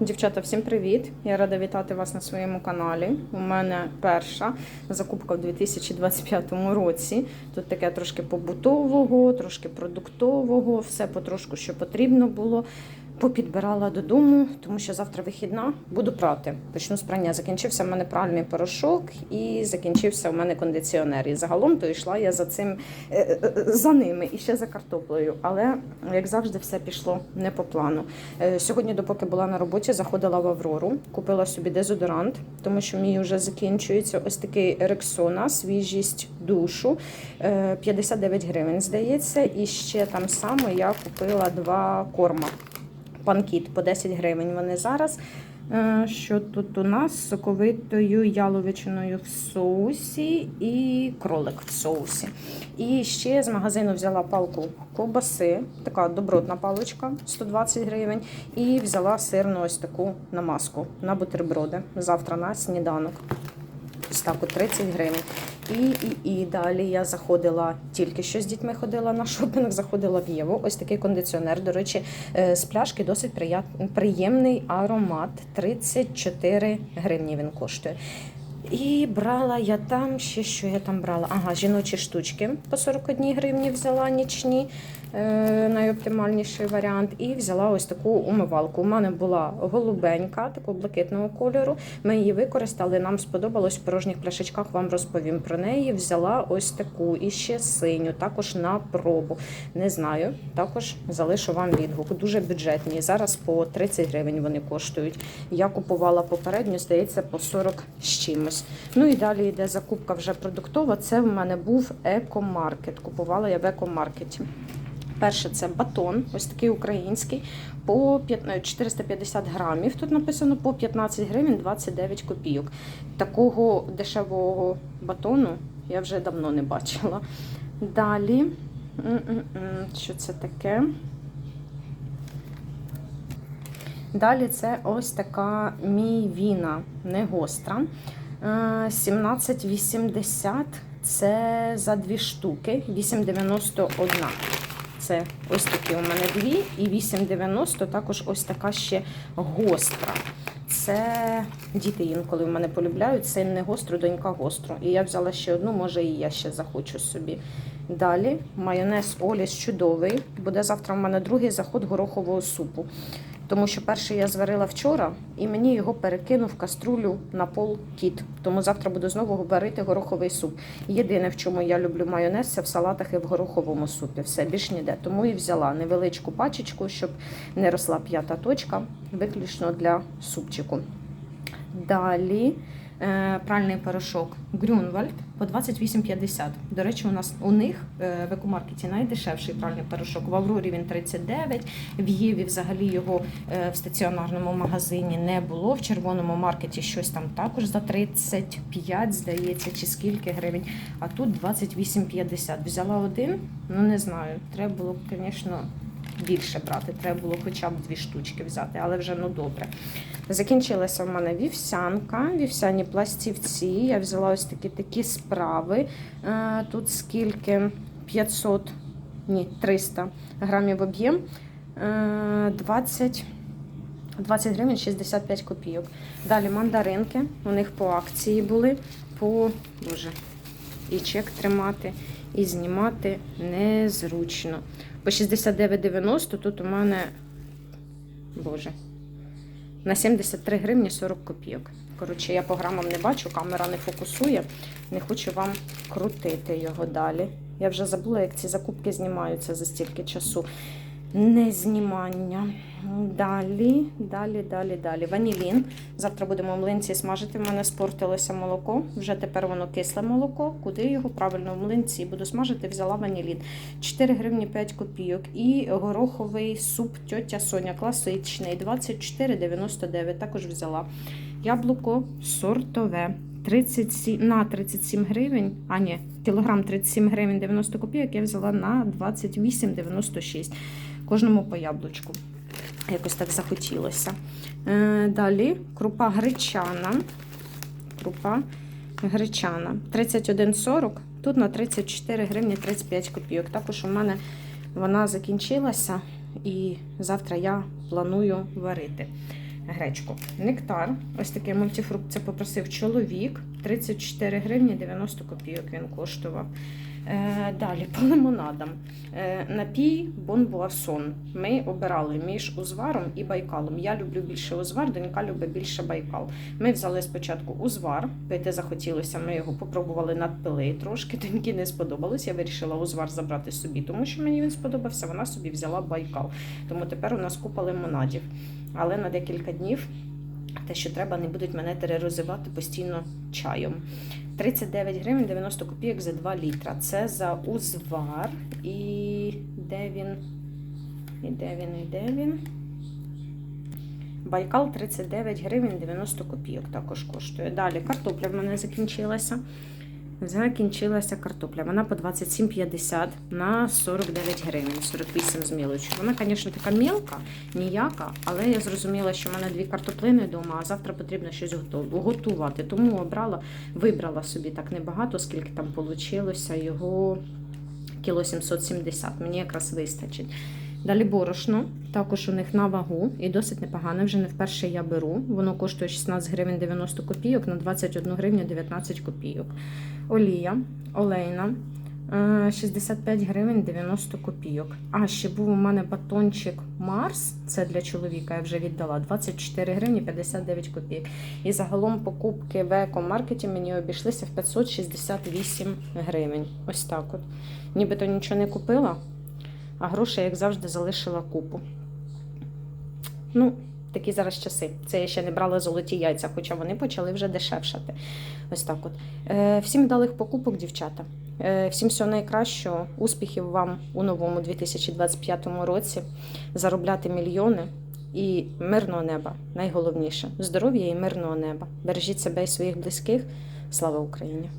Дівчата, всім привіт! Я рада вітати вас на своєму каналі. У мене перша закупка в 2025 році. Тут таке трошки побутового, трошки продуктового, все потрошку, що потрібно було. Попідбирала додому, тому що завтра вихідна, буду прати. Почну з прання. Закінчився в мене пральний порошок і закінчився в мене кондиціонер. І загалом то йшла я за цим е, е, за ними і ще за картоплею. Але як завжди, все пішло не по плану. Е, Сьогодні, допоки була на роботі, заходила в Аврору, купила собі дезодорант, тому що мій вже закінчується ось такий Рексона, свіжість душу. е, 59 гривень, здається. І ще там саме я купила два корма. Панкіт по 10 гривень вони зараз. Е, Що тут у нас з соковитою яловичиною в соусі і кролик в соусі. І ще з магазину взяла палку ковбаси, така добротна паличка 120 гривень. І взяла сирну ось таку намазку на бутерброди. Завтра на сніданок. Ось так, 30 гривень. І, і, і далі я заходила тільки що з дітьми ходила на шопінг, заходила в Єву. Ось такий кондиціонер. До речі, е, з пляшки досить приємний аромат. 34 гривні він коштує. І брала я там ще що я там брала. Ага, жіночі штучки по 41 гривні взяла нічні, найоптимальніший варіант. І взяла ось таку умивалку. У мене була голубенька, такого блакитного кольору. Ми її використали. Нам сподобалось в порожніх пляшечках. Вам розповім про неї. Взяла ось таку і ще синю, також на пробу. Не знаю, також залишу вам відгук. Дуже бюджетні. Зараз по 30 гривень вони коштують. Я купувала попередньо, здається, по 40 з чимось. Ну і далі йде закупка вже продуктова. Це в мене був екомаркет. Купувала я в екомаркеті. Перше це батон, ось такий український, по 450 грамів. Тут написано по 15 гривень 29 копійок. Такого дешевого батону я вже давно не бачила. Далі, що це таке? Далі це ось така мівіна, не гостра. Е, 17,80 це за дві штуки, 8,91. Це ось такі у мене дві, і 8,90 також ось така ще гостра. Це діти інколи в мене полюбляють. Це не гостру, донька гостру. І я взяла ще одну, може і я ще захочу собі. Далі майонез Оліс чудовий. Буде завтра в мене другий заход горохового супу. Тому що перший я зварила вчора, і мені його перекинув каструлю на пол кіт. Тому завтра буду знову варити гороховий суп. Єдине, в чому я люблю майонез, це в салатах і в гороховому супі. Все більш ніде. Тому і взяла невеличку пачечку, щоб не росла п'ята точка, виключно для супчику. Далі пральний порошок Грюнвальд по 28,50. До речі, у нас у них е, в екомаркеті найдешевший пральний порошок. В Аврорі він 39, в Єві взагалі його е, в стаціонарному магазині не було. В червоному маркеті щось там також за 35, здається, чи скільки гривень. А тут 28,50. Взяла один, ну не знаю. Треба було звісно, більше брати. Треба було хоча б дві штучки взяти, але вже ну добре. Закінчилася в мене вівсянка, вівсяні пластівці. Я взяла ось такі такі справи. Е, Тут скільки 500, ні, 300 грамів об'єм. Е, 20, 20 гривень 65 копійок. Далі мандаринки. У них по акції були. По боже, і чек тримати, і знімати незручно. По 69,90 тут у мене, боже, на 73 гривні 40 копійок. Коротше, я по грамам не бачу, камера не фокусує. Не хочу вам крутити його далі. Я вже забула, як ці закупки знімаються за стільки часу. Не знімання. Далі, далі, далі, далі. Ванілін. Завтра будемо в млинці смажити. У мене спортилося молоко. Вже тепер воно кисле молоко. Куди його правильно в млинці буду смажити, взяла ванілін. 4 гривні 5 копійок. І гороховий суп тьотя Соня класичний. 24,99. Також взяла. Яблуко сортове. 37, на 37 гривень, а ні, кілограм 37 гривень 90 копійок я взяла на 28,96. Кожному по яблучку. Якось так захотілося. Е, далі крупа гречана. Крупа гречана. 31,40. Тут на 34 гривні 35 копійок. Також у мене вона закінчилася, і завтра я планую варити. гречку. Нектар, ось такий мультифрукт, це попросив чоловік. 34 гривні 90 копійок він коштував. Е, далі по лимонадам. Е, напій Бонбуасон. Ми обирали між узваром і байкалом. Я люблю більше узвар, донька любить більше байкал. Ми взяли спочатку узвар, пити захотілося, ми його попробували надпили трошки, доньки не сподобалось. Я вирішила узвар забрати собі, тому що мені він сподобався. Вона собі взяла байкал. Тому тепер у нас купа лимонадів. Але на декілька днів те, що треба, не будуть мене тероризувати постійно чаєм. 39 гривень 90 копійок за 2 літра. Це за узвар. І де він? І де він, і де він? Байкал 39 гривень 90 копійок також коштує. Далі картопля в мене закінчилася. Закінчилася картопля. Вона по 27,50 на 49 гривень, 48 з мілочю. Вона, звісно, така мілка, ніяка, але я зрозуміла, що в мене дві картоплини вдома, а завтра потрібно щось готувати. Тому обрала, вибрала собі так небагато, скільки там вийшло. Його кіло 770. Мені якраз вистачить. Далі борошно, також у них на вагу і досить непогане. Вже не вперше я беру. Воно коштує 16 гривень 90 копійок на 21 гривню 19 копійок. Олія, олейна. е, 65 гривень 90 копійок. А ще був у мене батончик Марс, це для чоловіка, я вже віддала 24 гривні 59 копійок. І загалом покупки в екомаркеті мені обійшлися в 568 гривень. Ось так от. Нібито нічого не купила, а грошей, як завжди, залишила купу. Ну, такі зараз часи. Це я ще не брала золоті яйця, хоча вони почали вже дешевшати. Ось так от. Е, всім вдалих покупок, дівчата. Е, всім всього найкращого. Успіхів вам у новому 2025 році. Заробляти мільйони і мирного неба. Найголовніше здоров'я і мирного неба. Бережіть себе і своїх близьких. Слава Україні!